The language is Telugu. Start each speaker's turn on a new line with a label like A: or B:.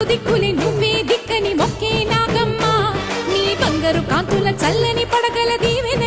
A: దిక్కులే నువ్వే దిక్కని మొక్కే నాగమ్మ. నీ బంగారు కాంతుల చల్లని పడగల దీవెన